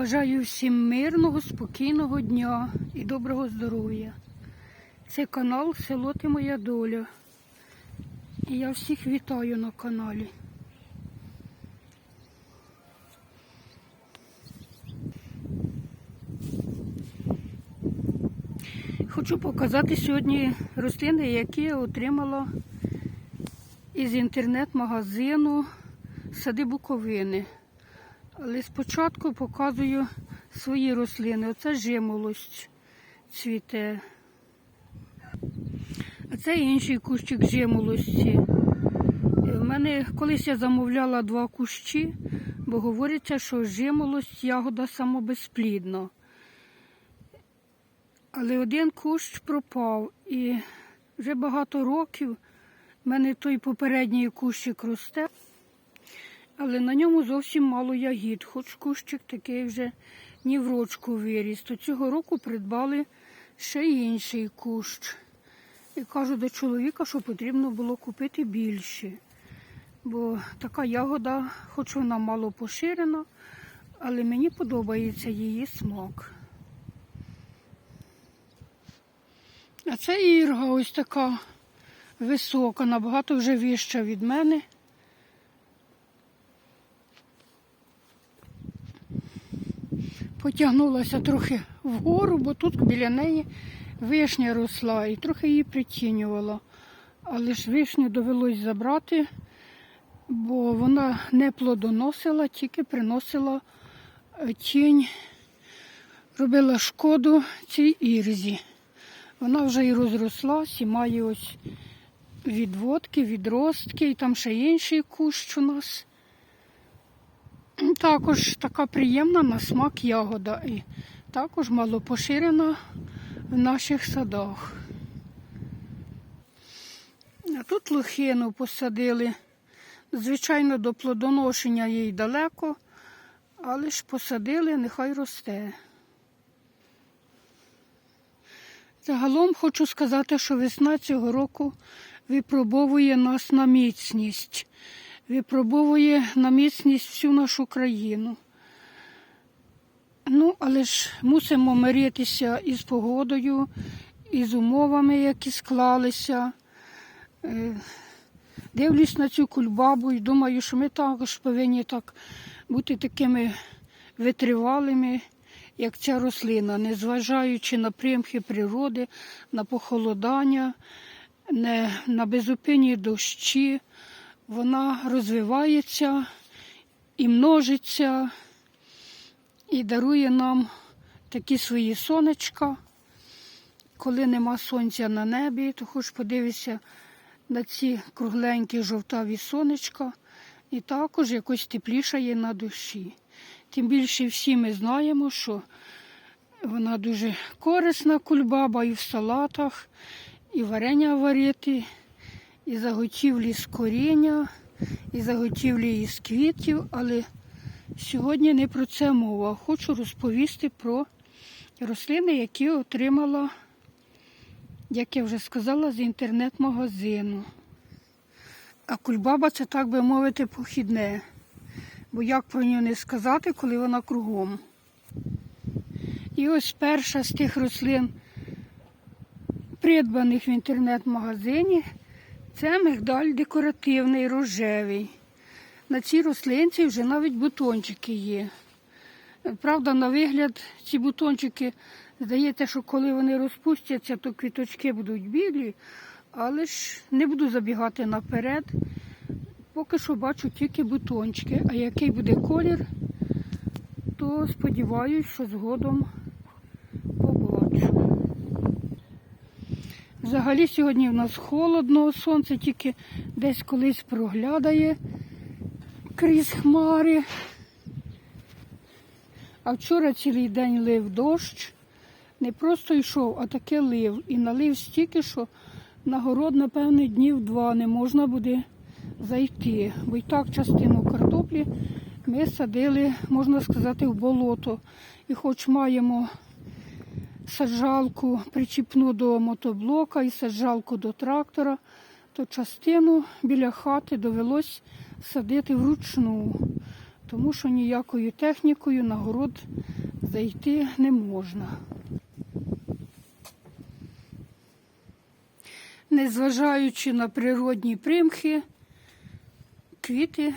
Бажаю всім мирного, спокійного дня і доброго здоров'я. Це канал Село Ти Моя Доля. І я всіх вітаю на каналі. Хочу показати сьогодні рослини, які я отримала із інтернет-магазину Сади Буковини. Але спочатку показую свої рослини. Оце жимолость цвіте. А це інший кущик жимолості. У мене колись я замовляла два кущі, бо говориться, що жимолость ягода самобезплідна. Але один кущ пропав і вже багато років в мене той попередній кущик росте, але на ньому зовсім мало ягід, хоч кущик такий вже ні в рочку виріс. То цього року придбали ще інший кущ. І кажу до чоловіка, що потрібно було купити більше. Бо така ягода, хоч вона мало поширена, але мені подобається її смак. А це ірга ось така висока, набагато вже вища від мене. Потягнулася трохи вгору, бо тут біля неї вишня росла і трохи її притінювала. Але ж вишню довелось забрати, бо вона не плодоносила, тільки приносила е, тінь, робила шкоду цій ірзі. Вона вже і розрослась, і має ось відводки, відростки, і там ще інший кущ у нас. Також така приємна на смак ягода. І також мало поширена в наших садах. А тут лохину посадили. Звичайно, до плодоношення їй далеко, але ж посадили, нехай росте. Загалом хочу сказати, що весна цього року випробовує нас на міцність, випробовує на міцність всю нашу країну. Ну, але ж мусимо миритися із погодою, із умовами, які склалися. Е, Дивлюсь на цю кульбабу і думаю, що ми також повинні так бути такими витривалими як ця рослина, незважаючи на примхи природи, на похолодання, на безупинні дощі, вона розвивається і множиться, і дарує нам такі свої сонечка. Коли нема сонця на небі, то хоч подивися на ці кругленькі жовтаві сонечка, і також якось теплішає на душі. Тим більше всі ми знаємо, що вона дуже корисна кульбаба і в салатах, і варення варити, і заготівлі з коріння, і заготівлі із квітів, але сьогодні не про це мова. Хочу розповісти про рослини, які отримала, як я вже сказала, з інтернет-магазину. А кульбаба це, так би мовити, похідне бо як про нього не сказати, коли вона кругом. І ось перша з тих рослин, придбаних в інтернет-магазині, це мигдаль декоративний рожевий. На цій рослинці вже навіть бутончики є. Правда, на вигляд, ці бутончики, здається, що коли вони розпустяться, то квіточки будуть білі, але ж не буду забігати наперед. Поки що бачу тільки бутончики, а який буде колір, то сподіваюся, що згодом побачу. Взагалі сьогодні в нас холодно, сонце тільки десь колись проглядає крізь хмари. А вчора цілий день лив дощ. Не просто йшов, а таке лив. І налив стільки, що на город, напевне, днів два не можна буде зайти. Бо й так частину картоплі ми садили, можна сказати, в болото. І хоч маємо саджалку причіпну до мотоблока і саджалку до трактора, то частину біля хати довелось садити вручну. тому що ніякою технікою на город зайти не можна. Незважаючи на природні примхи, квіти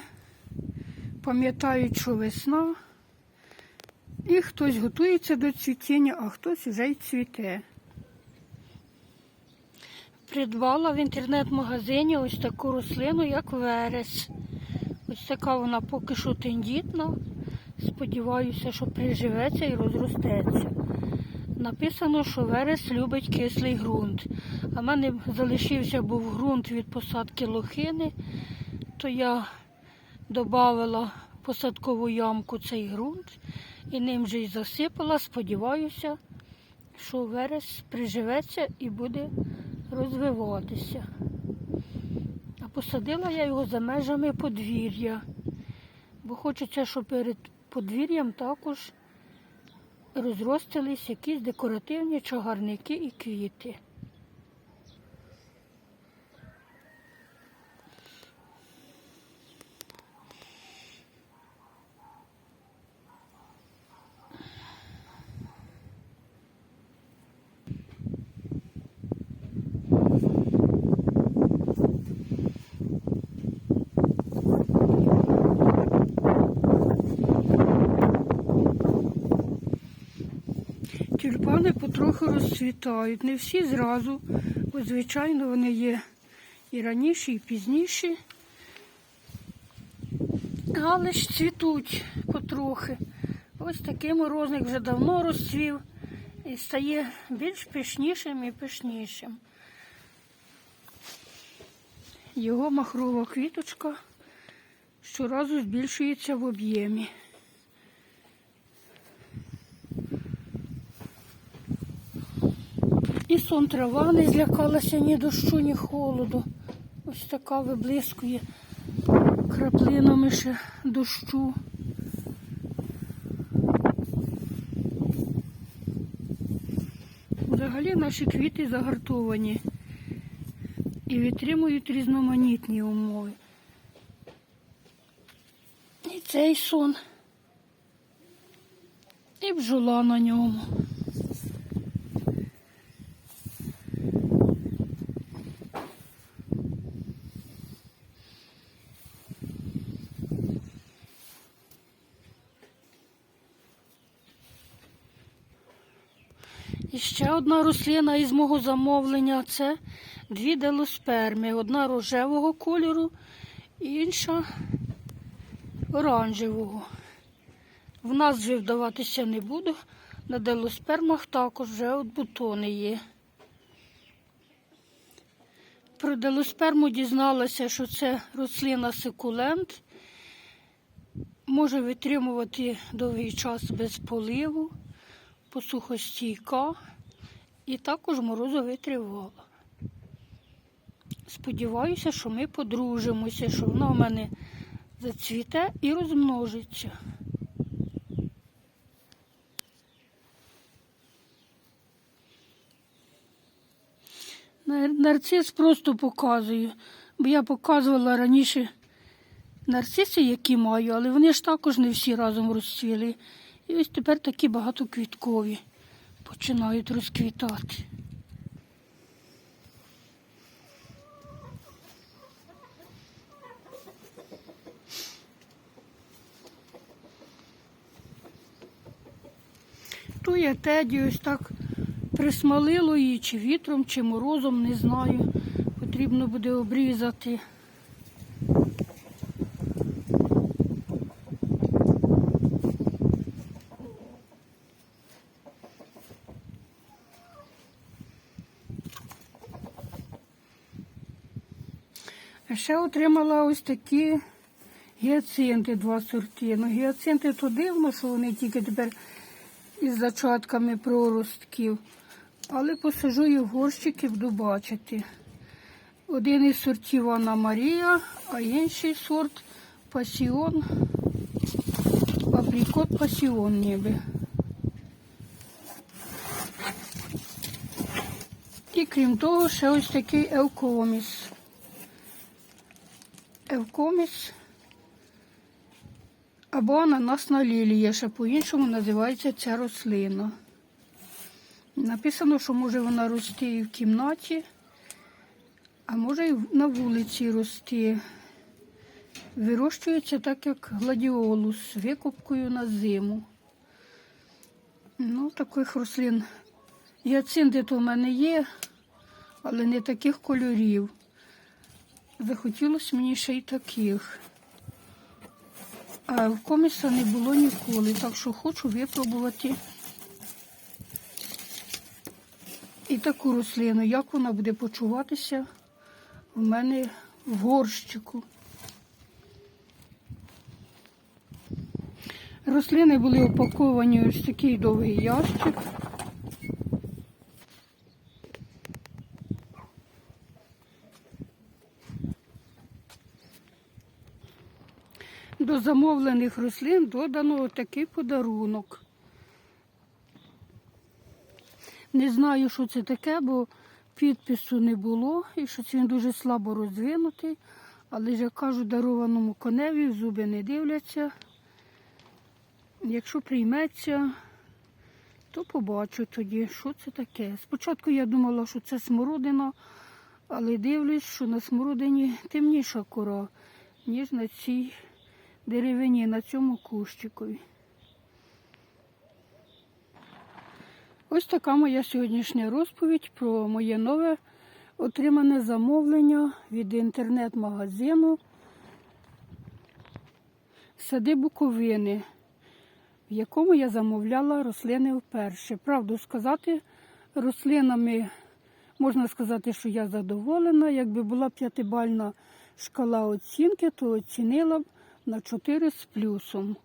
пам'ятають, що весна, і хтось готується до цвітіння, а хтось вже й цвіте. Придбала в інтернет-магазині ось таку рослину, як верес. Ось така вона поки що тендітна. Сподіваюся, що приживеться і розростеться. Написано, що верес любить кислий ґрунт. А в мене залишився був ґрунт від посадки лохини, то я додала посадкову ямку цей ґрунт і ним же й засипала. Сподіваюся, що верес приживеться і буде розвиватися. А посадила я його за межами подвір'я, бо хочеться, щоб перед подвір'ям також розростились якісь декоративні чагарники і квіти. Потроху розцвітають. Не всі зразу, бо звичайно вони є і раніше, і пізніші. Але ж цвітуть потрохи. Ось такий морозник вже давно розцвів і стає більш пишнішим і пишнішим. Його махрова квіточка щоразу збільшується в об'ємі. І сон трава не злякалася ні дощу, ні холоду. Ось така виблискує краплинами ще дощу. Взагалі наші квіти загартовані і витримують різноманітні умови. І цей сон, і бджола на ньому. І ще одна рослина із мого замовлення це дві делосперми. Одна рожевого кольору, інша оранжевого. В нас вже вдаватися не буду. На делоспермах також вже от бутони є. Про делосперму дізналася, що це рослина секулент. Може витримувати довгий час без поливу посухостійка і також морозовитривала. Сподіваюся, що ми подружимося, що вона в мене зацвіте і розмножиться. Нарцис просто показую, бо я показувала раніше нарциси, які маю, але вони ж також не всі разом розцвіли. І ось тепер такі багатоквіткові починають розквітати. Ту я теді ось так присмалило її, чи вітром, чи морозом, не знаю. Потрібно буде обрізати. Ще отримала ось такі гіацинти, два сорти. Ну, гіацинти то дивно, що вони тільки тепер із зачатками проростків. Але посажу їх в горщики, буду. Один із сортів Анна Марія, а інший сорт пасіон, абрикот пасіон ніби. І крім того, ще ось такий евкоміс. Евкоміс Або ананасна лілія, ще по-іншому називається ця рослина. Написано, що може вона рости і в кімнаті, а може і на вулиці рости. Вирощується так, як гладіолус, викупкою на зиму. Ну, таких рослин. Гіацинти то в мене є, але не таких кольорів. Захотілося мені ще й таких. А в коміса не було ніколи, так що хочу випробувати і таку рослину, як вона буде почуватися у мене в горщику. Рослини були упаковані ось такий довгий ящик. До замовлених рослин додано такий подарунок. Не знаю, що це таке, бо підпису не було і що він дуже слабо розвинутий. Але ж я кажу, дарованому коневі зуби не дивляться. Якщо прийметься, то побачу тоді, що це таке. Спочатку я думала, що це смородина, але дивлюсь, що на смородині темніша кора, ніж на цій деревині, на цьому кущикові. Ось така моя сьогоднішня розповідь про моє нове отримане замовлення від інтернет-магазину Сади Буковини, в якому я замовляла рослини вперше. Правду сказати, рослинами можна сказати, що я задоволена. Якби була п'ятибальна шкала оцінки, то оцінила б на 4 з плюсом.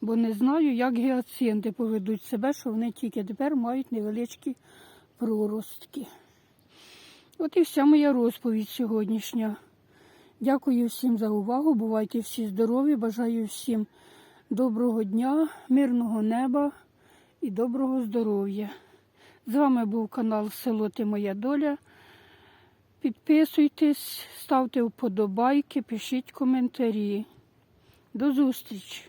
Бо не знаю, як гіацинти поведуть себе, що вони тільки тепер мають невеличкі проростки. От і вся моя розповідь сьогоднішня. Дякую всім за увагу. Бувайте всі здорові. Бажаю всім доброго дня, мирного неба і доброго здоров'я. З вами був канал Село Ти Моя Доля. Підписуйтесь, ставте вподобайки, пишіть коментарі. До зустрічі!